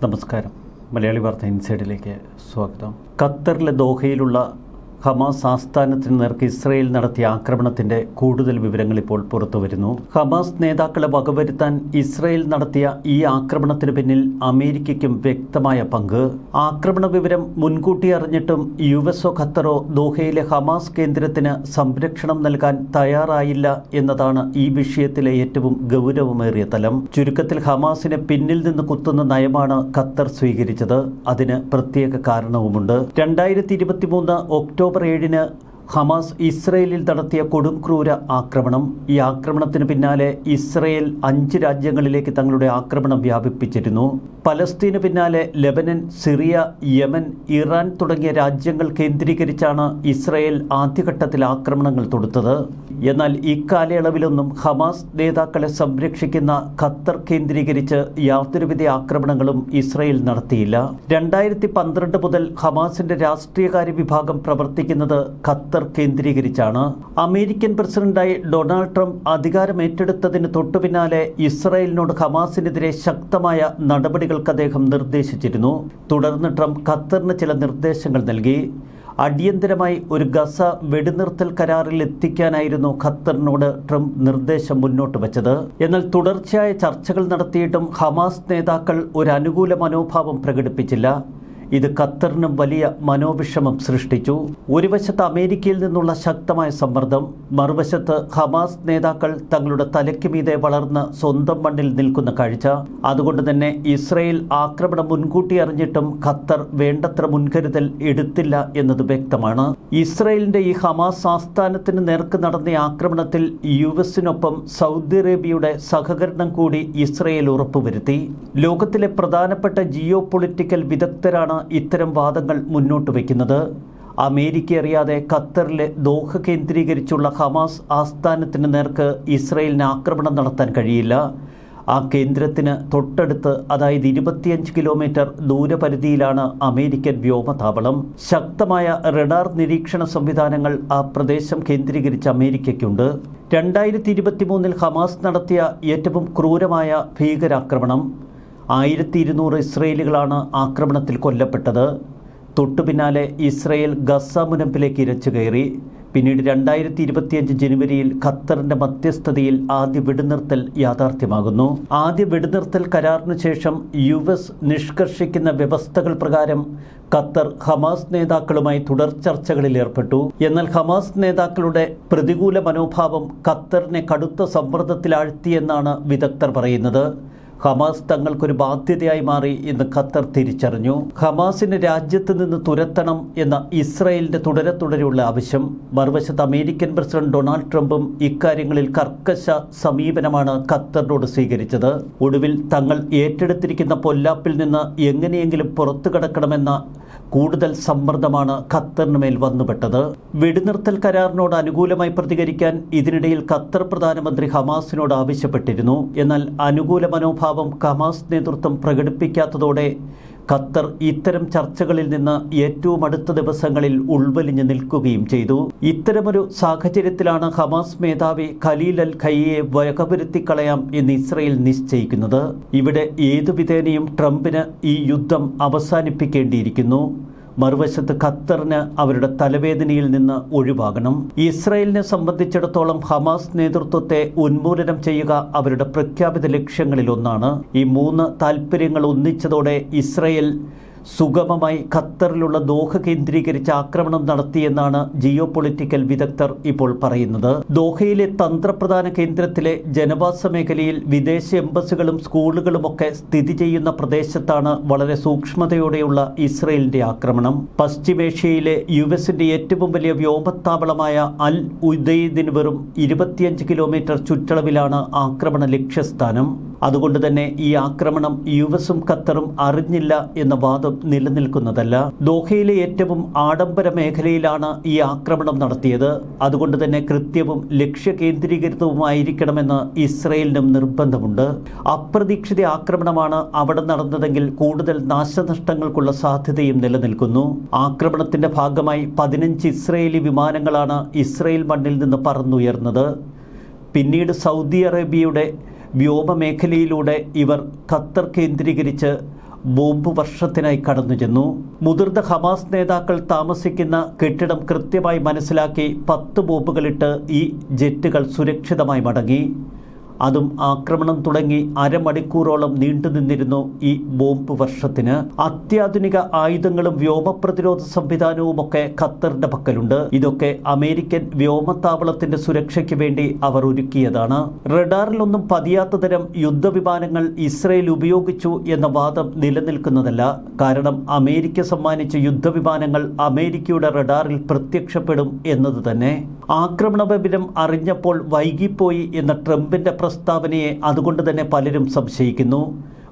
നമസ്കാരം. മലയാളി വാർത്ത ഇൻസൈഡിലേക്ക് സ്വാഗതം. ഖത്തറിലെ ദോഹയിലുള്ള ഹമാസ് ആസ്ഥാനത്തിന് നേർക്ക് ഇസ്രയേൽ നടത്തിയ ആക്രമണത്തിന്റെ കൂടുതൽ വിവരങ്ങൾ ഇപ്പോൾ പുറത്തുവരുന്നു ഹമാസ് നേതാക്കളെ വകവരുത്താൻ ഇസ്രയേൽ നടത്തിയ ഈ ആക്രമണത്തിന് പിന്നിൽ അമേരിക്കയ്ക്കും വ്യക്തമായ പങ്ക്. ആക്രമണ വിവരം മുൻകൂട്ടി അറിഞ്ഞിട്ടും യു എസോ ഖത്തറോ ദോഹയിലെ ഹമാസ് കേന്ദ്രത്തിന് സംരക്ഷണം നൽകാൻ തയ്യാറായില്ല എന്നതാണ് ഈ വിഷയത്തിലെ ഏറ്റവും ഗൗരവമേറിയ തലം. ചുരുക്കത്തിൽ ഹമാസിനെ പിന്നിൽ നിന്ന് കുത്തുന്ന നയമാണ് ഖത്തർ സ്വീകരിച്ചത്. അതിന് പ്രത്യേക കാരണവുമുണ്ട്. രണ്ടായിരത്തി ഇരുപത്തിമൂന്ന് ഒക്ടോബർ ഏഴിന് ഹമാസ് ഇസ്രയേലിൽ നടത്തിയ കൊടും ക്രൂര ആക്രമണം. ഈ ആക്രമണത്തിന് പിന്നാലെ ഇസ്രയേൽ അഞ്ച് രാജ്യങ്ങളിലേക്ക് തങ്ങളുടെ ആക്രമണം വ്യാപിപ്പിച്ചിരുന്നു. പലസ്തീന് പിന്നാലെ ലെബനൻ സിറിയ യമൻ ഇറാൻ തുടങ്ങിയ രാജ്യങ്ങൾ കേന്ദ്രീകരിച്ചാണ് ഇസ്രയേൽ ആദ്യഘട്ടത്തിൽ ആക്രമണങ്ങൾ തൊടുത്തത്. എന്നാൽ ഇക്കാലയളവിലൊന്നും ഹമാസ് നേതാക്കളെ സംരക്ഷിക്കുന്ന ഖത്തർ കേന്ദ്രീകരിച്ച് യാതൊരുവിധ ആക്രമണങ്ങളും ഇസ്രയേൽ നടത്തിയില്ല. രണ്ടായിരത്തി പന്ത്രണ്ട് മുതൽ ഹമാസിന്റെ രാഷ്ട്രീയകാര്യ വിഭാഗം പ്രവർത്തിക്കുന്നത് ഖത്തർ കേന്ദ്രീകരിച്ചാണ്. അമേരിക്കൻ പ്രസിഡന്റായി ഡൊണാൾഡ് ട്രംപ് അധികാരമേറ്റെടുത്തതിന് തൊട്ടുപിന്നാലെ ഇസ്രായേലിനോട് ഹമാസിനെതിരെ ശക്തമായ നടപടികൾക്ക് അദ്ദേഹം നിർദ്ദേശിച്ചിരുന്നു. തുടർന്ന് ട്രംപ് ഖത്തറിന് ചില നിർദ്ദേശങ്ങൾ നൽകി. അടിയന്തരമായി ഒരു ഗസ വെടിനിർത്തൽ കരാറിൽ എത്തിക്കാനായിരുന്നു ഖത്തറിനോട് ട്രംപ് നിർദ്ദേശം മുന്നോട്ട് വച്ചത്. എന്നാൽ തുടർച്ചയായ ചർച്ചകൾ നടത്തിയിട്ടും ഹമാസ് നേതാക്കൾ ഒരു അനുകൂല മനോഭാവം പ്രകടിപ്പിച്ചില്ല. ഇത് ഖത്തറിനും വലിയ മനോവിഷമം സൃഷ്ടിച്ചു. ഒരു വശത്ത് അമേരിക്കയിൽ നിന്നുള്ള ശക്തമായ സമ്മർദ്ദം മറുവശത്ത് ഹമാസ് നേതാക്കൾ തങ്ങളുടെ തലയ്ക്ക് മീതെ വളർന്ന് സ്വന്തം മണ്ണിൽ നിൽക്കുന്ന കാഴ്ച. അതുകൊണ്ട് തന്നെ ഇസ്രയേൽ ആക്രമണം മുൻകൂട്ടി അറിഞ്ഞിട്ടും ഖത്തർ വേണ്ടത്ര മുൻകരുതൽ എടുത്തില്ല എന്നത് വ്യക്തമാണ്. ഇസ്രയേലിന്റെ ഈ ഹമാസ് ആസ്ഥാനത്തിന് നേർക്ക് നടന്ന ആക്രമണത്തിൽ യു എസിനൊപ്പം സൗദി അറേബ്യയുടെ സഹകരണം കൂടി ഇസ്രയേൽ ഉറപ്പുവരുത്തി. ലോകത്തിലെ പ്രധാനപ്പെട്ട ജിയോ പൊളിറ്റിക്കൽ വിദഗ്ധരാണ് ഇത്തരം വാദങ്ങൾ മുന്നോട്ട് വയ്ക്കുന്നത്. അമേരിക്ക അറിയാതെ ഖത്തറിലെ ദോഹ കേന്ദ്രീകരിച്ചുള്ള ഹമാസ് ആസ്ഥാനത്തിന് നേർക്ക് ഇസ്രയേലിന് ആക്രമണം നടത്താൻ കഴിയില്ല. ആ കേന്ദ്രത്തിന് തൊട്ടടുത്ത് അതായത് ഇരുപത്തിയഞ്ച് കിലോമീറ്റർ ദൂരപരിധിയിലാണ് അമേരിക്കൻ വ്യോമതാവളം. ശക്തമായ റഡാർ നിരീക്ഷണ സംവിധാനങ്ങൾ ആ പ്രദേശം കേന്ദ്രീകരിച്ച് അമേരിക്കയ്ക്കുണ്ട്. രണ്ടായിരത്തി ഇരുപത്തി മൂന്നിൽ ഹമാസ് നടത്തിയ ഏറ്റവും ക്രൂരമായ ഭീകരാക്രമണം. ആയിരത്തി ഇരുന്നൂറ് ഇസ്രയേലുകളാണ് ആക്രമണത്തിൽ കൊല്ലപ്പെട്ടത്. തൊട്ടു പിന്നാലെ ഇസ്രയേൽ ഗസ മുനമ്പിലേക്ക് ഇരച്ചു കയറി. പിന്നീട് രണ്ടായിരത്തി ഇരുപത്തിയഞ്ച് ജനുവരിയിൽ ഖത്തറിന്റെ മധ്യസ്ഥതയിൽ ആദ്യ വെടിനിർത്തൽ യാഥാർത്ഥ്യമാകുന്നു. ആദ്യ വെടിനിർത്തൽ കരാറിനു ശേഷം യു എസ് നിഷ്കർഷിക്കുന്ന വ്യവസ്ഥകൾ പ്രകാരം ഖത്തർ ഹമാസ് നേതാക്കളുമായി തുടർ ചർച്ചകളിൽ ഏർപ്പെട്ടു. എന്നാൽ ഹമാസ് നേതാക്കളുടെ പ്രതികൂല മനോഭാവം ഖത്തറിനെ കടുത്ത സമ്മർദ്ദത്തിലാഴ്ത്തിയെന്നാണ് വിദഗ്ധർ പറയുന്നത്. ഹമാസ് തങ്ങൾക്കൊരു ബാധ്യതയായി മാറി എന്ന് ഖത്തർ തിരിച്ചറിഞ്ഞു. ഹമാസിന് രാജ്യത്ത് നിന്ന് തുരത്തണം എന്ന ഇസ്രയേലിന്റെ തുടരെ തുടരെയുള്ള ആവശ്യം. മറുവശത്ത് അമേരിക്കൻ പ്രസിഡന്റ് ഡൊണാൾഡ് ട്രംപും ഇക്കാര്യങ്ങളിൽ കർക്കശ സമീപനമാണ് ഖത്തറിനോട് സ്വീകരിച്ചത്. ഒടുവിൽ തങ്ങൾ ഏറ്റെടുത്തിരിക്കുന്ന പൊല്ലാപ്പിൽ നിന്ന് എങ്ങനെയെങ്കിലും പുറത്തു കടക്കണമെന്ന കൂടുതൽ സമ്മർദ്ദമാണ് ഖത്തറിന് മേൽ വന്നുപെട്ടത്. വെടിനിർത്തൽ കരാറിനോട് അനുകൂലമായി പ്രതികരിക്കാൻ ഇതിനിടയിൽ ഖത്തർ പ്രധാനമന്ത്രി ഹമാസിനോട് ആവശ്യപ്പെട്ടിരുന്നു. എന്നാൽ അനുകൂല മനോഭാവം ഹമാസ് നേതൃത്വം പ്രകടിപ്പിക്കാത്തതോടെ ഖത്തർ ഇത്തരം ചർച്ചകളിൽ നിന്ന് ഏറ്റവും അടുത്ത ദിവസങ്ങളിൽ ഉൾവലിഞ്ഞു നിൽക്കുകയും ചെയ്തു. ഇത്തരമൊരു സാഹചര്യത്തിലാണ് ഹമാസ് മേധാവി ഖലീൽ അൽ ഖയ്യെ വകവരുത്തിക്കളയാം എന്ന് ഇസ്രയേൽ നിശ്ചയിക്കുന്നത്. ഇവിടെ ഏതു വിധേനയും ട്രംപിന് ഈ യുദ്ധം അവസാനിപ്പിക്കേണ്ടിയിരിക്കുന്നു. മറുവശത്ത് ഖത്തറിന് അവരുടെ തലവേദനയിൽ നിന്ന് ഒഴിവാകണം. ഇസ്രയേലിനെ സംബന്ധിച്ചിടത്തോളം ഹമാസ് നേതൃത്വത്തെ ഉന്മൂലനം ചെയ്യുക അവരുടെ പ്രഖ്യാപിത ലക്ഷ്യങ്ങളിലൊന്നാണ്. ഈ മൂന്ന് താൽപ്പര്യങ്ങൾ ഒന്നിച്ചതോടെ ഇസ്രായേൽ സുഗമമായി ഖത്തറിലുള്ള ദോഹ കേന്ദ്രീകരിച്ച് ആക്രമണം നടത്തിയെന്നാണ് ജിയോ പൊളിറ്റിക്കൽ വിദഗ്ധർ ഇപ്പോൾ പറയുന്നത്. ദോഹയിലെ തന്ത്രപ്രധാന കേന്ദ്രത്തിലെ ജനവാസ മേഖലയിൽ വിദേശ എംബസികളും സ്കൂളുകളുമൊക്കെ സ്ഥിതി ചെയ്യുന്ന പ്രദേശത്താണ് വളരെ സൂക്ഷ്മതയോടെയുള്ള ഇസ്രയേലിന്റെ ആക്രമണം. പശ്ചിമേഷ്യയിലെ യു എസിന്റെ ഏറ്റവും വലിയ വ്യോമത്താവളമായ അൽ ഉദയ്ദിന് വെറും ഇരുപത്തിയഞ്ച് കിലോമീറ്റർ ചുറ്റളവിലാണ് ആക്രമണ ലക്ഷ്യസ്ഥാനം. അതുകൊണ്ട് തന്നെ ഈ ആക്രമണം യു എസും ഖത്തറും അറിഞ്ഞില്ല എന്ന വാദം നിലനിൽക്കുന്നതല്ല. ദോഹയിലെ ഏറ്റവും ആഡംബര മേഖലയിലാണ് ഈ ആക്രമണം നടത്തിയത്. അതുകൊണ്ട് തന്നെ കൃത്യവും ലക്ഷ്യ കേന്ദ്രീകൃതവുമായിരിക്കണമെന്ന് ഇസ്രയേലിനും നിർബന്ധമുണ്ട്. അപ്രതീക്ഷിത ആക്രമണമാണ് അവിടെ നടന്നതെങ്കിൽ കൂടുതൽ നാശനഷ്ടങ്ങൾക്കുള്ള സാധ്യതയും നിലനിൽക്കുന്നു. ആക്രമണത്തിന്റെ ഭാഗമായി പതിനഞ്ച് ഇസ്രയേലി വിമാനങ്ങളാണ് ഇസ്രയേൽ മണ്ണിൽ നിന്ന് പറന്നുയർന്നത്. പിന്നീട് സൗദി അറേബ്യയുടെ വ്യോമമേഖലയിലൂടെ ഇവർ ഖത്തർ കേന്ദ്രീകരിച്ച് ബോംബ് വർഷത്തിനായി കടന്നു ചെന്നു മുതിർന്ന ഹമാസ് നേതാക്കൾ താമസിക്കുന്ന കെട്ടിടം കൃത്യമായി മനസ്സിലാക്കി പത്ത് ബോംബുകളിട്ട് ഈ ജെറ്റുകൾ സുരക്ഷിതമായി മടങ്ങി. അതും ആക്രമണം തുടങ്ങി അരമണിക്കൂറോളം നീണ്ടുനിന്നിരുന്നു ഈ ബോംബ് വർഷത്തിന്. അത്യാധുനിക ആയുധങ്ങളും വ്യോമപ്രതിരോധ സംവിധാനവുമൊക്കെ ഖത്തറിന്റെ പക്കലുണ്ട്. ഇതൊക്കെ അമേരിക്കൻ വ്യോമത്താവളത്തിന്റെ സുരക്ഷയ്ക്ക് വേണ്ടി അവർ ഒരുക്കിയതാണ്. റഡാറിലൊന്നും പതിയാത്ത തരം യുദ്ധവിമാനങ്ങൾ ഇസ്രയേൽ ഉപയോഗിച്ചു എന്ന വാദം നിലനിൽക്കുന്നതല്ല. കാരണം അമേരിക്ക സമ്മാനിച്ച യുദ്ധവിമാനങ്ങൾ അമേരിക്കയുടെ റഡാറിൽ പ്രത്യക്ഷപ്പെടും എന്നത് തന്നെ. ആക്രമണ വിവരം അറിഞ്ഞപ്പോൾ വൈകിപ്പോയി എന്ന ട്രംപിന്റെ പ്രസ്താവനയെ അതുകൊണ്ട് തന്നെ പലരും സംശയിക്കുന്നു.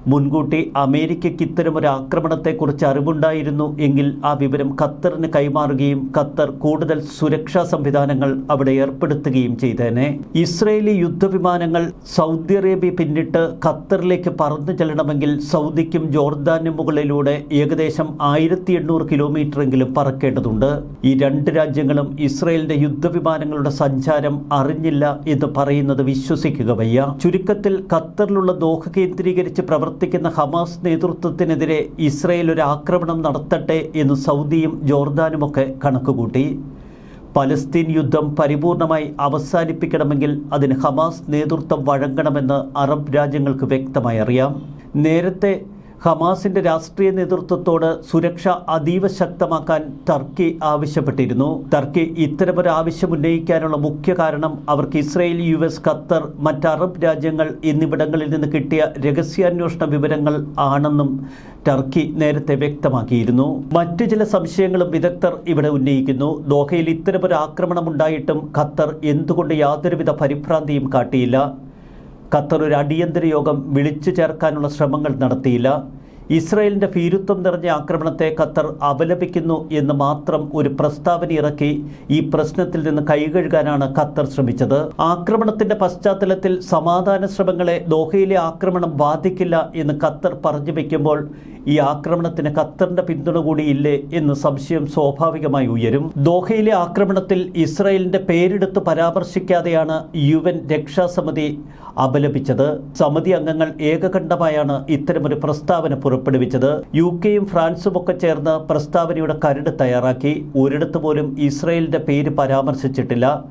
മുൻകൂട്ടി അമേരിക്കയ്ക്ക് ഇത്തരമൊരു ആക്രമണത്തെക്കുറിച്ച് അറിവുണ്ടായിരുന്നു എങ്കിൽ ആ വിവരം ഖത്തറിന് കൈമാറുകയും ഖത്തർ കൂടുതൽ സുരക്ഷാ സംവിധാനങ്ങൾ അവിടെ ഏർപ്പെടുത്തുകയും ചെയ്തേനെ. ഇസ്രയേലി യുദ്ധവിമാനങ്ങൾ സൗദി അറേബ്യ പിന്നിട്ട് ഖത്തറിലേക്ക് പറന്നു ചെല്ലണമെങ്കിൽ സൗദിക്കും ജോർദാനും മുകളിലൂടെ ഏകദേശം ആയിരത്തി എണ്ണൂറ് കിലോമീറ്ററെങ്കിലും പറക്കേണ്ടതുണ്ട്. ഈ രണ്ട് രാജ്യങ്ങളും ഇസ്രയേലിന്റെ യുദ്ധവിമാനങ്ങളുടെ സഞ്ചാരം അറിഞ്ഞില്ല എന്ന് പറയുന്നത് വിശ്വസിക്കുക വയ്യ. ചുരുക്കത്തിൽ ഖത്തറിലുള്ള ദോഹ കേന്ദ്രീകരിച്ച് പ്രവർത്തിക്കുന്ന ഹമാസ് നേതൃത്വത്തിനെതിരെ ഇസ്രയേൽ ഒരു ആക്രമണം നടത്തട്ടെ എന്ന് സൗദിയും ജോർദാനുമൊക്കെ കണക്കുകൂട്ടി. പലസ്തീൻ യുദ്ധം പരിപൂർണമായി അവസാനിപ്പിക്കണമെങ്കിൽ അതിന് ഹമാസ് നേതൃത്വം വഴങ്ങണമെന്ന് അറബ് രാജ്യങ്ങൾക്ക് വ്യക്തമായി അറിയാം. നേരത്തെ ഹമാസിന്റെ രാഷ്ട്രീയ നേതൃത്വത്തോട് സുരക്ഷ അതീവ ശക്തമാക്കാൻ ടർക്കി ആവശ്യപ്പെട്ടിരുന്നു. ടർക്കി ഇത്തരമൊരു ആവശ്യം ഉന്നയിക്കാനുള്ള മുഖ്യ കാരണം അവർക്ക് ഇസ്രയേൽ യു എസ് ഖത്തർ മറ്റ് അറബ് രാജ്യങ്ങൾ എന്നിവിടങ്ങളിൽ നിന്ന് കിട്ടിയ രഹസ്യാന്വേഷണ വിവരങ്ങൾ ആണെന്നും ടർക്കി നേരത്തെ വ്യക്തമാക്കിയിരുന്നു. മറ്റു ചില സംശയങ്ങളും വിദഗ്ധർ ഇവിടെ ഉന്നയിക്കുന്നു. ദോഹയിൽ ഇത്തരമൊരു ആക്രമണം ഉണ്ടായിട്ടും ഖത്തർ എന്തുകൊണ്ട് യാതൊരുവിധ പരിഭ്രാന്തിയും കാട്ടിയില്ല. ഖത്തർ ഒരു അടിയന്തര യോഗം വിളിച്ചു ചേർക്കാനുള്ള ശ്രമങ്ങൾ നടത്തിയില്ല. ഇസ്രയേലിന്റെ ഭീരുത്വം നിറഞ്ഞ ആക്രമണത്തെ ഖത്തർ അപലപിക്കുന്നു എന്ന് മാത്രം ഒരു പ്രസ്താവന ഇറക്കി ഈ പ്രശ്നത്തിൽ നിന്ന് കൈകഴുകാനാണ് ഖത്തർ ശ്രമിച്ചത്. ആക്രമണത്തിന്റെ പശ്ചാത്തലത്തിൽ സമാധാന ശ്രമങ്ങളെ ദോഹയിലെ ആക്രമണം ബാധിക്കില്ല എന്ന് ഖത്തർ പറഞ്ഞു വയ്ക്കുമ്പോൾ ഈ ആക്രമണത്തിന് ഖത്തറിന്റെ പിന്തുണ കൂടിയില്ലേ എന്ന് സംശയം സ്വാഭാവികമായി ഉയരും. ദോഹയിലെ ആക്രമണത്തിൽ ഇസ്രയേലിന്റെ പേരെടുത്ത് പരാമർശിക്കാതെയാണ് യു എൻ രക്ഷാസമിതി അപലപിച്ചത്. സമിതി അംഗങ്ങൾ ഏകകണ്ഠമായാണ് ഇത്തരമൊരു പ്രസ്താവന പുറപ്പെടുവിച്ചത്. യു കെയും ഫ്രാൻസും ഒക്കെ ചേർന്ന് പ്രസ്താവനയുടെ കരട് തയ്യാറാക്കി. ഒരിടത്ത് പോലും ഇസ്രയേലിന്റെ പേര് പരാമർശിച്ചിട്ടില്ല.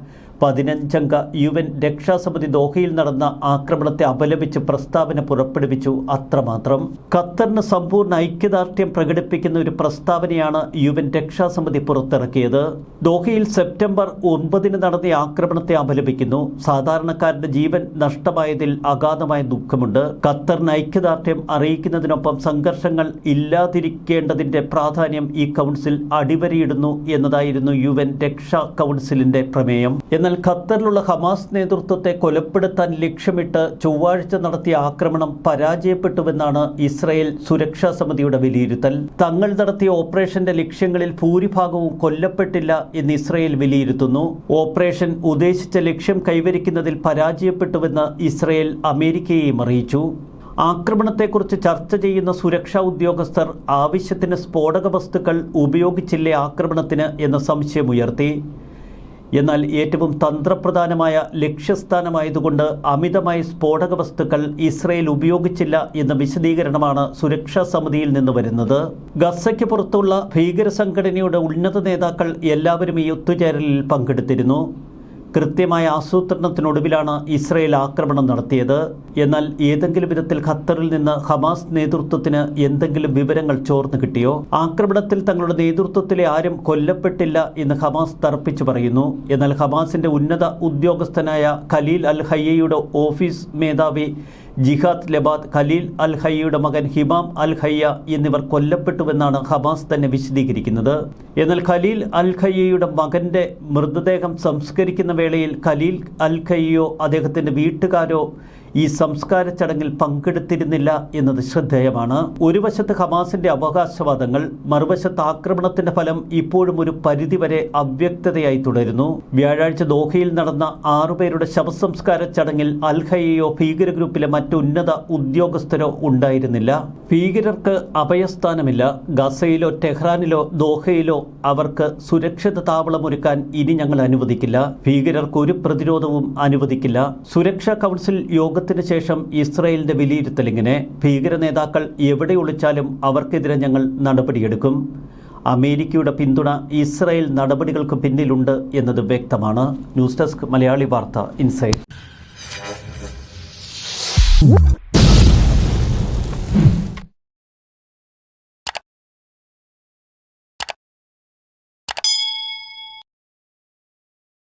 പതിനഞ്ചംഗ യു എൻ രക്ഷാസമിതി ദോഹയിൽ നടന്ന ആക്രമണത്തെ അപലപിച്ച് പ്രസ്താവന പുറപ്പെടുവിച്ചു അത്രമാത്രം. ഖത്തറിന് സമ്പൂർണ ഐക്യദാർഢ്യം പ്രകടിപ്പിക്കുന്ന ഒരു പ്രസ്താവനയാണ് യു എൻ രക്ഷാസമിതി പുറത്തിറക്കിയത്. ദോഹയിൽ സെപ്റ്റംബർ ഒൻപതിന് നടന്ന ആക്രമണത്തെ അപലപിക്കുന്നു. സാധാരണക്കാരന്റെ ജീവൻ നഷ്ടമായതിൽ അഗാധമായ ദുഃഖമുണ്ട്. ഖത്തറിന് ഐക്യദാർഢ്യം അറിയിക്കുന്നതിനൊപ്പം സംഘർഷങ്ങൾ ഇല്ലാതിരിക്കേണ്ടതിന്റെ പ്രാധാന്യം ഈ കൗൺസിൽ അടിവരയിടുന്നു എന്നതായിരുന്നു യു എൻ രക്ഷാ കൗൺസിലിന്റെ പ്രമേയം. എന്നാൽ ഖത്തറിലുള്ള ഹമാസ് നേതൃത്വത്തെ കൊലപ്പെടുത്താൻ ലക്ഷ്യമിട്ട് ചൊവ്വാഴ്ച നടത്തിയ ആക്രമണം പരാജയപ്പെട്ടുവെന്നാണ് ഇസ്രായേൽ സുരക്ഷാ സമിതിയുടെ വിലയിരുത്തൽ. തങ്ങൾ നടത്തിയ ഓപ്പറേഷന്റെ ലക്ഷ്യങ്ങളിൽ ഭൂരിഭാഗവും കൊല്ലപ്പെട്ടില്ല എന്ന് ഇസ്രയേൽ വിലയിരുത്തുന്നു. ഓപ്പറേഷൻ ഉദ്ദേശിച്ച ലക്ഷ്യം കൈവരിക്കുന്നതിൽ പരാജയപ്പെട്ടുവെന്ന് ഇസ്രായേൽ അമേരിക്കയെയും അറിയിച്ചു. ആക്രമണത്തെക്കുറിച്ച് ചർച്ച ചെയ്യുന്ന സുരക്ഷാ ഉദ്യോഗസ്ഥർ ആവശ്യത്തിന് സ്ഫോടക വസ്തുക്കൾ ഉപയോഗിച്ചില്ലേ ആക്രമണത്തിന് എന്ന സംശയമുയർത്തി എന്നാൽ ഏറ്റവും തന്ത്രപ്രധാനമായ ലക്ഷ്യസ്ഥാനമായതുകൊണ്ട് അമിതമായ സ്ഫോടക വസ്തുക്കൾ ഇസ്രയേൽ ഉപയോഗിച്ചില്ല എന്ന വിശദീകരണമാണ് സുരക്ഷാ സമിതിയിൽ നിന്ന് വരുന്നത്. ഗസയ്ക്ക് പുറത്തുള്ള ഭീകര സംഘടനയുടെ ഉന്നത നേതാക്കൾ എല്ലാവരും ഈ ഒത്തുചേരലിൽ പങ്കെടുത്തിരുന്നു. കൃത്യമായ ആസൂത്രണത്തിനൊടുവിലാണ് ഇസ്രയേൽ ആക്രമണം നടത്തിയത്. എന്നാൽ ഏതെങ്കിലും വിധത്തിൽ ഖത്തറിൽ നിന്ന് ഹമാസ് നേതൃത്വത്തിന് എന്തെങ്കിലും വിവരങ്ങൾ ചോർന്നു കിട്ടിയോ? ആക്രമണത്തിൽ തങ്ങളുടെ നേതൃത്വത്തിലെ ആരും കൊല്ലപ്പെട്ടില്ല എന്ന് ഹമാസ് തർപ്പിച്ചു പറയുന്നു. എന്നാൽ ഹമാസിന്റെ ഉന്നത ഉദ്യോഗസ്ഥനായ ഖലീൽ അൽ ഹയ്യയുടെ ഓഫീസ് മേധാവി ജിഹാദ് ലബാദ് ഖലീൽ അൽ ഹയ്യയുടെ മകൻ ഹിമാം അൽ ഹയ്യ എന്നിവർ കൊല്ലപ്പെട്ടുവെന്നാണ് ഹമാസ് തന്നെ വിശദീകരിക്കുന്നത്. എന്നാൽ ഖലീൽ അൽ ഖയ്യയുടെ മകന്റെ മൃതദേഹം സംസ്കരിക്കുന്ന വേളയിൽ ഖലീൽ അൽ ഖയ്യോ അദ്ദേഹത്തിന്റെ വീട്ടുകാരോ ഈ സംസ്കാര ചടങ്ങിൽ പങ്കെടുത്തിരുന്നില്ല എന്നത് ശ്രദ്ധേയമാണ്. ഒരു വശത്ത് ഹമാസിന്റെ അവകാശവാദങ്ങൾ മറുവശത്ത് ആക്രമണത്തിന്റെ ഫലം ഇപ്പോഴും ഒരു പരിധിവരെ അവ്യക്തതയായി തുടരുന്നു. വ്യാഴാഴ്ച ദോഹയിൽ നടന്ന ആറുപേരുടെ ശവസംസ്കാര ചടങ്ങിൽ അൽഹയോ ഭീകര ഗ്രൂപ്പിലെ മറ്റ് ഉന്നത ഉദ്യോഗസ്ഥരോ ഉണ്ടായിരുന്നില്ല. ഭീകരർക്ക് അഭയസ്ഥാനമില്ല. ഗസയിലോ ടെഹ്റാനിലോ ദോഹയിലോ അവർക്ക് സുരക്ഷിത താവളമൊരുക്കാൻ ഇനി ഞങ്ങൾ അനുവദിക്കില്ല. ഭീകരർക്ക് ഒരു പ്രതിരോധവും അനുവദിക്കില്ല. സുരക്ഷാ കൗൺസിൽ യോഗ യോഗത്തിന് ശേഷം ഇസ്രയേലിന്റെ വിലയിരുത്തലിങ്ങനെ ഭീകര നേതാക്കൾ എവിടെ ഒളിച്ചാലും അവർക്കെതിരെ ഞങ്ങൾ നടപടിയെടുക്കും. അമേരിക്കയുടെ പിന്തുണ ഇസ്രയേൽ നടപടികൾക്ക് പിന്നിലുണ്ട് എന്നത് വ്യക്തമാണ്. ന്യൂസ് ഡെസ്ക് മലയാളി വാർത്ത ഇൻസൈറ്റ്.